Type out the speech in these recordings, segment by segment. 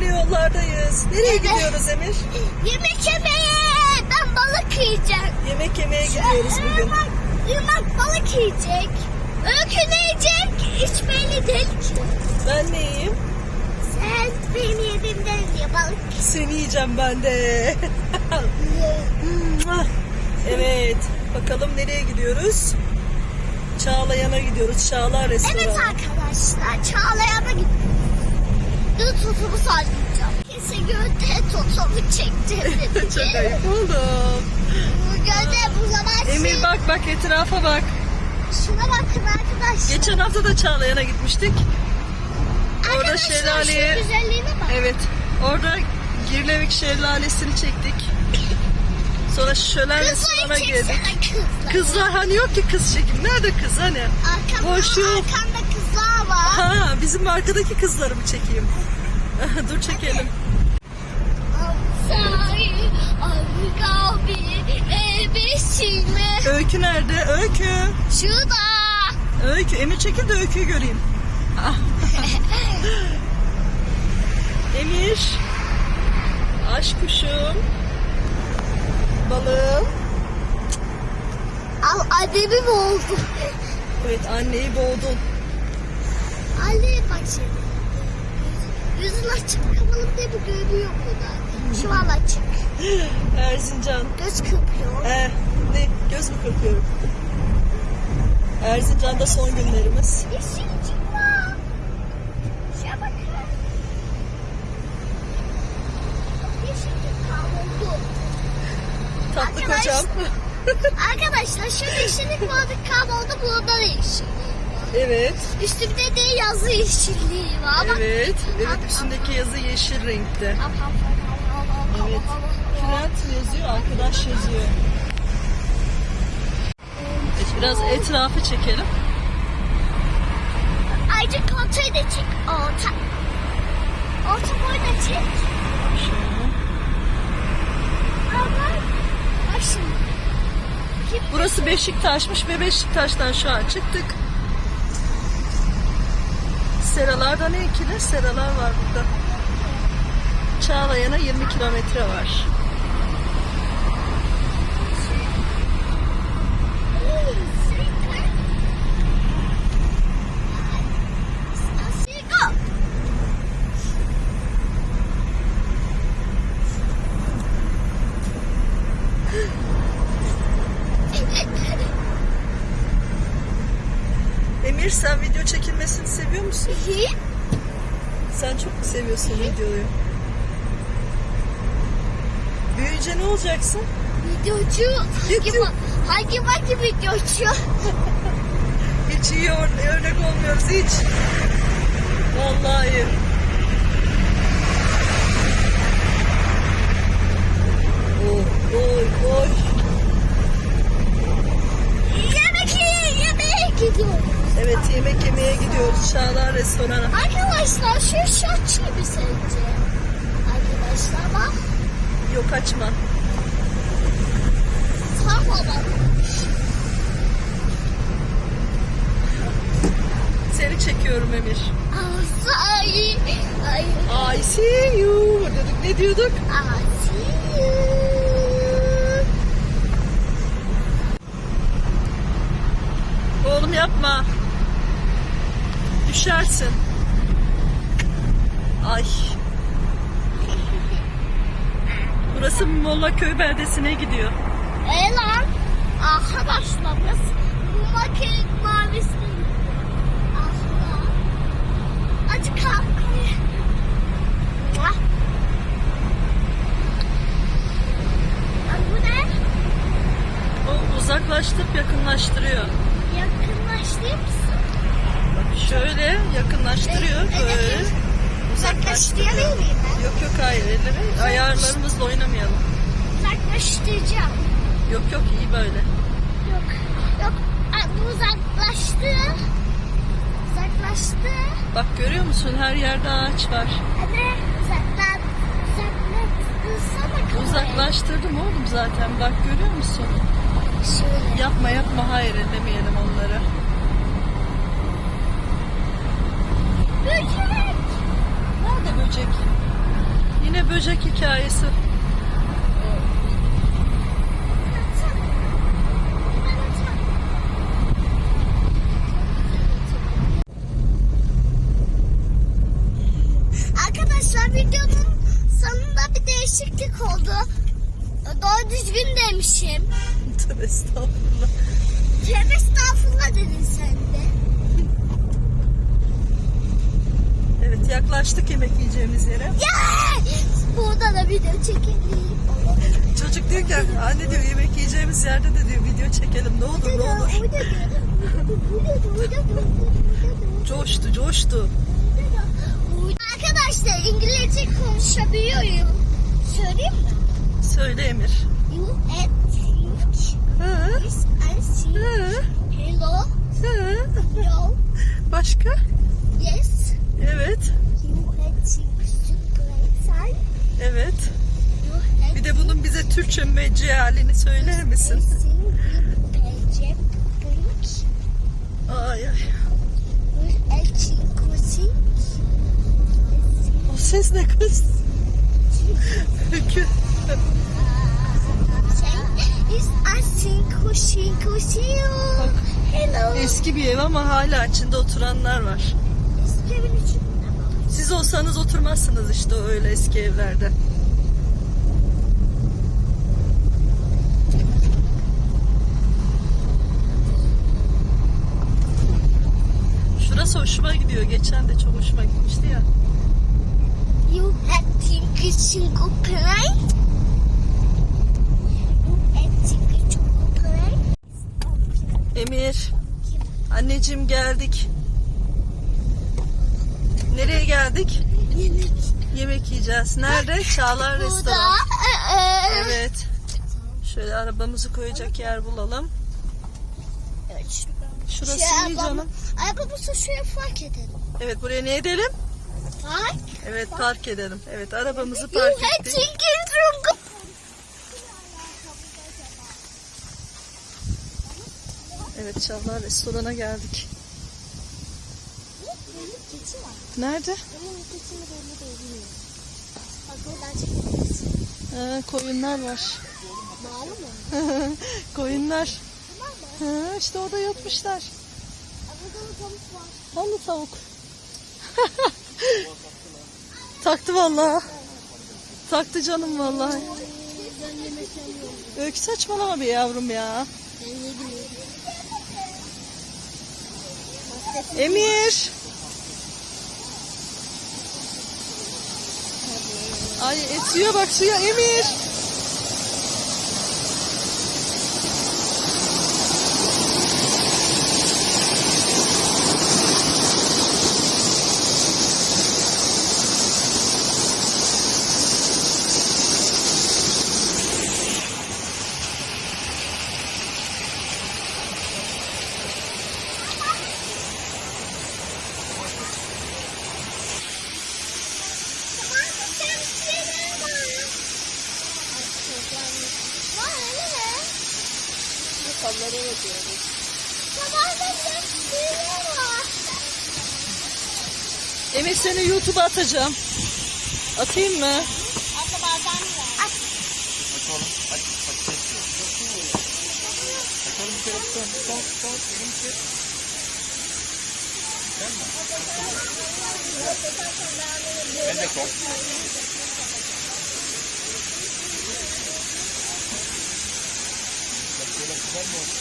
Yine yollardayız. Nereye Evet. gidiyoruz Emir? Yemek yemeye. Ben balık yiyeceğim. Yemek yemeye gidiyoruz bugün. Irmak, Irmak balık yiyecek. Öykü ne yiyecek? Değil ki. Ben ne yiyeyim? Sen benim yediğimden ye balık. Seni yiyeceğim ben de. evet. Bakalım nereye gidiyoruz? Çağlayan'a gidiyoruz. Çağlar restoranı. Evet arkadaşlar Çağlayan'a gittim. Dün tutumu sallayacağım. Kesin gölde tutumu çektim. Çok ayıp oldu. Bu gölde bu zaman Emir şey- bak bak etrafa bak. Şuna bakın arkadaşlar. Geçen hafta da Çağlayan'a gitmiştik. orada Arkadaşlar, şelaleye- Şu güzelliğine bak. Evet. Orada Girlevik şelalesini çektik. Sonra şölen restorana Kızlar girdik. kızlar. Kızlar hani yok ki kız çekim. Nerede kız hani? Arkamda, Boş yok. arkamda var. Ha bizim arkadaki kızları mı çekeyim? Dur çekelim. Öykü nerede? Öykü. Şurada. Öykü. Emir çekil de Öykü'yü göreyim. Emir. Aşk kuşum. Balığım. Al annemi mi oldu? Evet anneyi boğdun. Anne bak şimdi. Yüzün açık kapalı diye bu görünüyor burada. Şu an açık. Erzincan. Göz kırpıyor. Ee, ne? Göz mü kırpıyorum? Erzincan'da son günlerimiz. Yeşilcik var. Şuna bakın. Yeşilcik kayboldu. Tatlı Arkadaş- kocam. Arkadaşlar şu yeşillik vardı kayboldu. Burada da yeşillik. Evet. Üstümde de yazı yeşilliği var. Evet. Evet üstündeki yazı yeşil renkte. Evet. Fırat yazıyor, arkadaş yazıyor. Evet, biraz etrafı çekelim. Ayrıca kontrol de çek. Orta. Orta boy da çek. Şöyle. Ama bak şimdi. Burası Beşiktaş'mış ve Beşiktaş'tan şu an çıktık. Seralarda ne ikili? Seralar var burada. Çağlayan'a 20 kilometre var. Go. Emir sen video çekilmesini seviyor musun? Sen çok mu seviyorsun videoyu? Büyüyünce ne olacaksın? Videocu. Hangi, YouTube. hangi hangi videocu? Hiç iyi ör- örnek olmuyoruz hiç. Vallahi. Oy oy oy. Yemek ye- yemeğe gidiyoruz. Evet yemek yemeye gidiyoruz Çağlar restorana. Arkadaşlar şu açıyor bir sence? Arkadaşlar bak. Yok açma. Sağ olun. Seni çekiyorum Emir. Ay, ay, I see you dedik. Ne diyorduk? I see you. Oğlum yapma. Düşersin. Ay. Burası Molla Köy beldesine gidiyor. E lan. Arkadaşlar burası bu makinenin mavisi. Ah. Hadi kalk. Bu ne? O uzaklaştırıp yakınlaştırıyor. Yakınlaştırayım mısın? Şöyle yakınlaştırıyor böyle. Miyim ben? Yok yok hayır elleri. Ayarlarımızla oynamayalım. Uzaklaştıracağım. Yok yok iyi böyle. Yok. Yok. Bu uzaklaştı. Uzaklaştı. Bak görüyor musun her yerde ağaç var. Hadi uzaklan. Uzaklaştırsana kamerayı. Uzaklaştırdım oğlum zaten bak görüyor musun? Şöyle. Yapma yapma hayır ellemeyelim onları. Böcek. Nerede böcek? Böcek hikayesi. Arkadaşlar videonun sonunda bir değişiklik oldu. Doğru düzgün demişim. Tövbe estağfurullah. Tövbe estağfurullah dedin sen de. Evet yaklaştık yemek yiyeceğimiz yere. Ya! Burada da video çekelim. Çocuk diyor ki anne diyor yemek yiyeceğimiz yerde de diyor video çekelim ne olur ne olur. Coştu coştu. Arkadaşlar İngilizce konuşabiliyorum. Söyleyeyim mi? Söyle Emir. You at think Hı, is I see. Hello. hı. No. Başka? Yes. Evet. You at think. Evet. Bir de bunun bize Türkçe mealini söyler misin? Ay ay. O ses ne kız? Kü- Is I think kushing kushing. Bak Hello. eski bir ev ama hala içinde oturanlar var. Eski evin içinde. Siz olsanız oturmazsınız işte öyle eski evlerde. Şurası hoşuma gidiyor. Geçen de çok hoşuma gitmişti ya. You had think single plane. Emir, anneciğim geldik. Nereye geldik? Yemek. Yemek yiyeceğiz. Nerede? Çağlar Burada. Restoran. e, Evet. Şöyle arabamızı koyacak yer bulalım. Evet. Şurası Şuraya iyi canım. Arabamızı şuraya fark edelim. Evet buraya ne edelim? Fark. Evet park edelim. Evet arabamızı park ettik. Evet Çağlar Restoran'a geldik. Benim keçi var. Nerede? Ha, koyunlar var. Bağlı mı? koyunlar. Tamam mı? Ha, işte orada yatmışlar. Burada da tavuk var. Hani tavuk? Taktı vallahi. Taktı canım yemiyorum. Öykü saçmalama bir yavrum ya. Ben. Emir. Ay suya bak suya Emir. Salları ödüyoruz. Emir seni YouTube'a atacağım. Atayım mı? Evet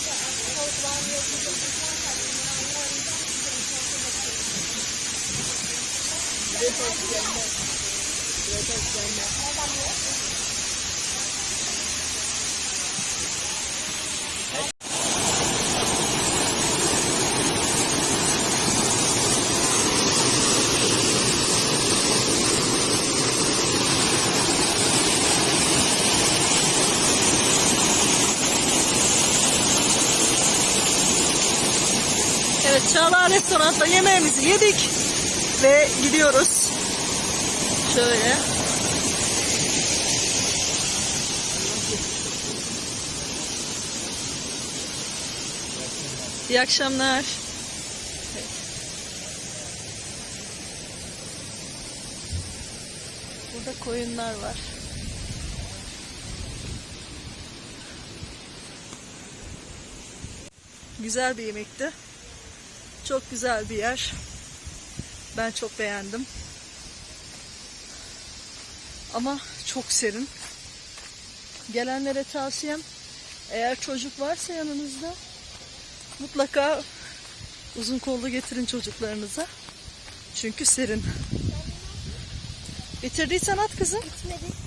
Çağlar Restoran'da yemeğimizi yedik ve gidiyoruz. Şöyle. İyi akşamlar. Burada koyunlar var. Güzel bir yemekti. Çok güzel bir yer. Ben çok beğendim. Ama çok serin. Gelenlere tavsiyem eğer çocuk varsa yanınızda mutlaka uzun kollu getirin çocuklarınıza. Çünkü serin. Bitirdiysen at kızım. Bitmedi.